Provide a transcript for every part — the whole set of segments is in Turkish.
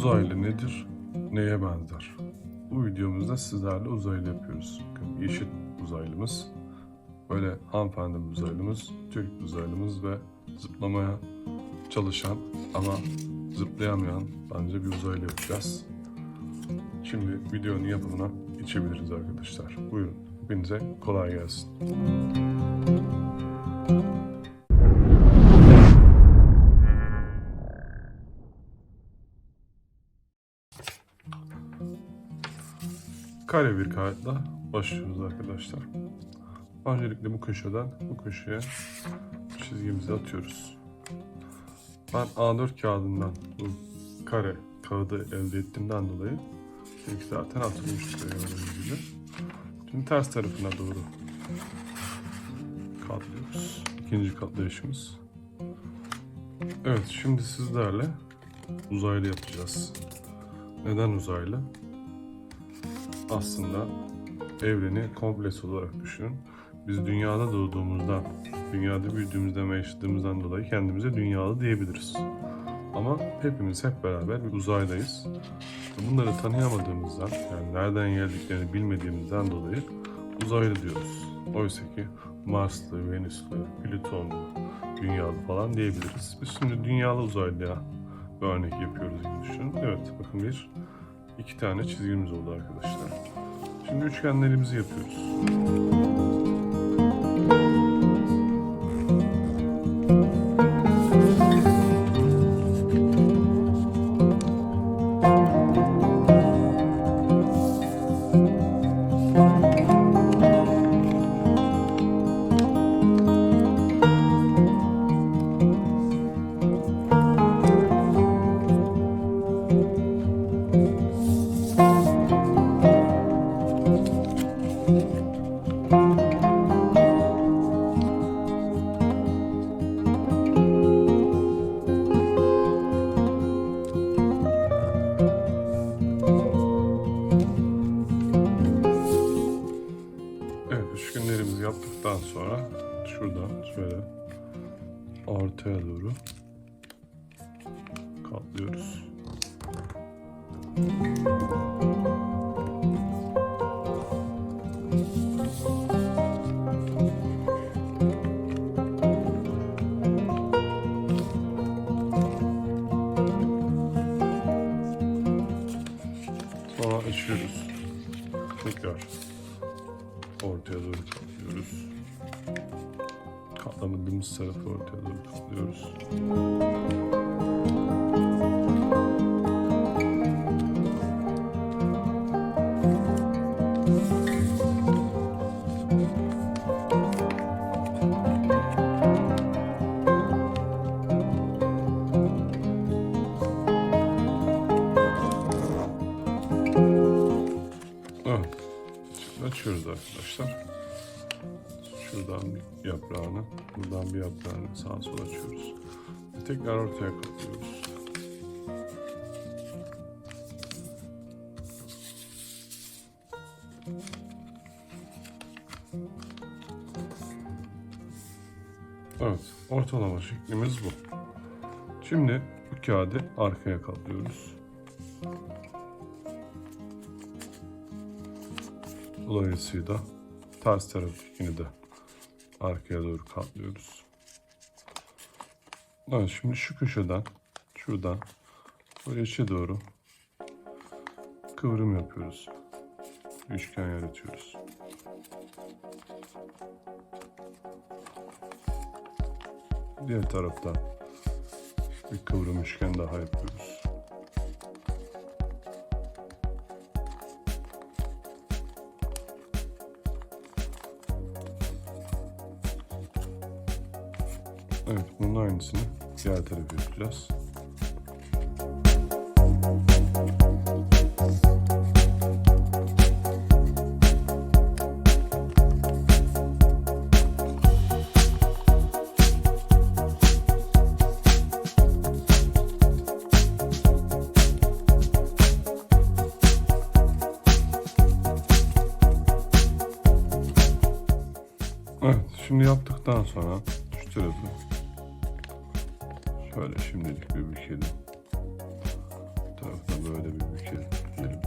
Uzaylı nedir? Neye benzer? Bu videomuzda sizlerle uzaylı yapıyoruz. Bakın yeşil uzaylımız, böyle hanımefendi uzaylımız, Türk uzaylımız ve zıplamaya çalışan ama zıplayamayan bence bir uzaylı yapacağız. Şimdi videonun yapımına geçebiliriz arkadaşlar. Buyurun. Hepinize kolay gelsin. Kare bir kağıtla başlıyoruz arkadaşlar. Öncelikle bu köşeden bu köşeye çizgimizi atıyoruz. Ben A4 kağıdından bu kare kağıdı elde ettiğimden dolayı ilk zaten atılmıştı gördüğünüz gibi. Şimdi ters tarafına doğru katlıyoruz. İkinci katlayışımız. Evet şimdi sizlerle uzaylı yapacağız. Neden uzaylı? Aslında evreni kompleks olarak düşünün. Biz dünyada doğduğumuzdan, dünyada büyüdüğümüzden ve yaşadığımızdan dolayı kendimize dünyalı diyebiliriz. Ama hepimiz hep beraber bir uzaydayız. Bunları tanıyamadığımızdan, yani nereden geldiklerini bilmediğimizden dolayı uzaylı diyoruz. Oysa ki Marslı, Venüslü, Plütonlu, dünyalı falan diyebiliriz. Biz şimdi dünyalı uzaylıya örnek yapıyoruz gibi düşünün. Evet, bakın bir, iki tane çizgimiz oldu arkadaşlar. Şimdi üçgenlerimizi yapıyoruz. Evet, üçgenlerimizi yaptıktan sonra şuradan şöyle ortaya doğru katlıyoruz. Katlamadığımız tarafı ortaya doğru katlıyoruz. Açıyoruz arkadaşlar. Şuradan bir yaprağını, buradan bir yaprağını sağa sola açıyoruz. Ve tekrar ortaya katlıyoruz. Evet, ortalama şeklimiz bu. Şimdi bu kağıdı arkaya katlıyoruz. Dolayısıyla ters taraftakini de arkaya doğru katlıyoruz. Evet, şimdi şu köşeden, şuradan böyle içe doğru kıvrım yapıyoruz. Üçgen yaratıyoruz. Diğer taraftan bir kıvrım üçgen daha yapıyoruz. Aynısını diğer tarafa yapacağız. Evet, şimdi yaptıktan sonra şu tarafı şöyle şimdilik bir bükelim. taraftan böyle bir bükelim. diyelim.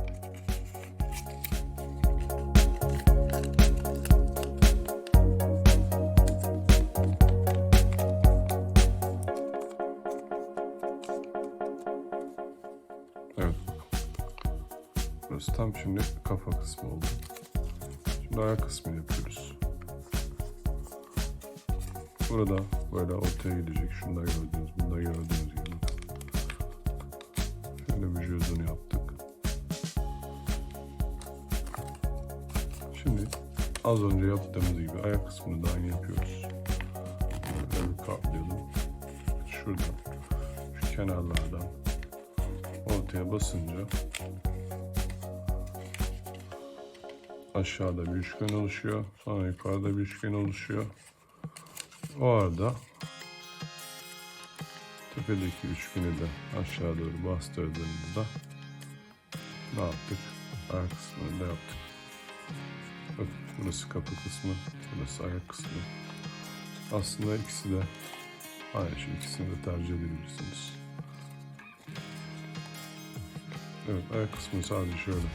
Evet. Burası tam şimdi kafa kısmı oldu. Şimdi ayak kısmını yapıyoruz. Burada böyle ortaya gidecek. Şunda gördüğünüz, bunda gördüğünüz gibi. Şöyle vücudunu yaptık. Şimdi az önce yaptığımız gibi ayak kısmını da aynı yapıyoruz. Böyle bir katlayalım. Şuradan, şu kenarlardan ortaya basınca aşağıda bir üçgen oluşuyor. Sonra yukarıda bir üçgen oluşuyor. O arada tepedeki üçgeni de aşağı doğru bastırdığımızda ne yaptık? Ayak kısmını da yaptık. Bak burası kapı kısmı, burası ayak kısmı. Aslında ikisi de aynı şey. İkisini de tercih edebilirsiniz. Evet ayak kısmı sadece şöyle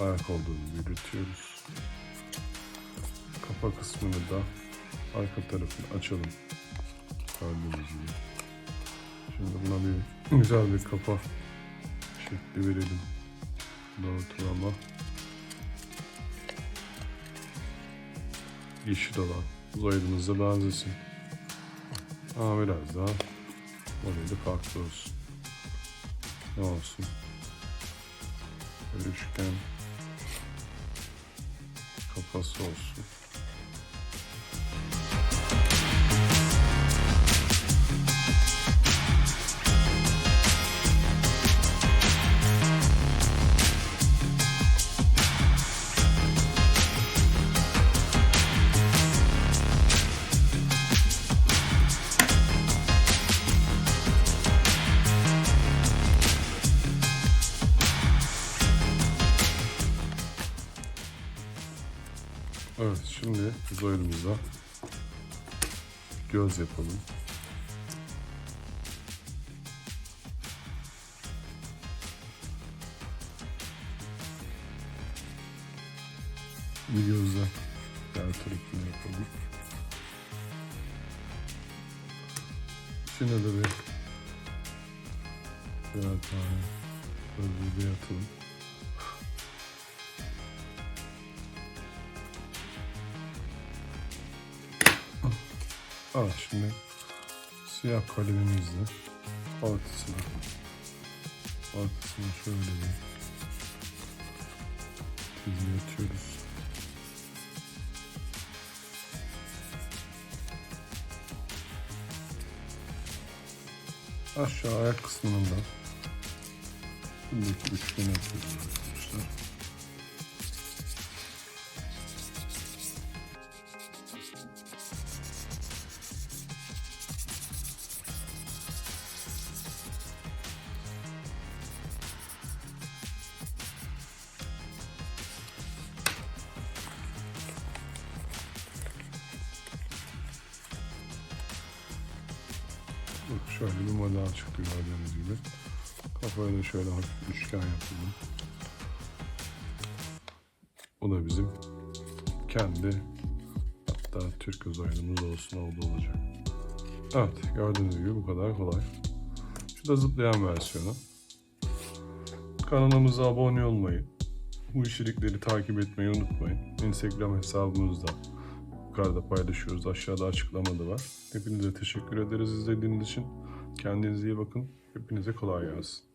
ayak olduğunu belirtiyoruz. Kafa kısmını da arka tarafını açalım. Gördüğünüz. Şimdi buna bir güzel bir kafa şekli verelim. Doğrultulama. Yeşil olan uzaylımıza benzesin. Ama biraz daha modeli farklı olsun. Ne olsun? Böyle üçgen kafası olsun. Evet şimdi uzaylımıza göz yapalım. Bir gözle diğer tarafını yapalım. İçine de bir birer tane gözlüğü bir atalım. Evet şimdi siyah kalemimizle ortasına ortasına şöyle bir çizgi atıyoruz. Aşağı ayak kısmında buradaki üçgeni yapıyoruz arkadaşlar. Şöyle bir model çıktı gördüğünüz gibi. Kafaya da şöyle hafif üçgen yapalım. Bu da bizim kendi hatta Türk uzaylımız olsun oldu olacak. Evet gördüğünüz gibi bu kadar kolay. Şu da zıplayan versiyonu. Kanalımıza abone olmayı, bu içerikleri takip etmeyi unutmayın. Instagram hesabımızda yukarıda paylaşıyoruz. Aşağıda açıklamada var. Hepinize teşekkür ederiz izlediğiniz için. Kendinize iyi bakın. Hepinize kolay gelsin.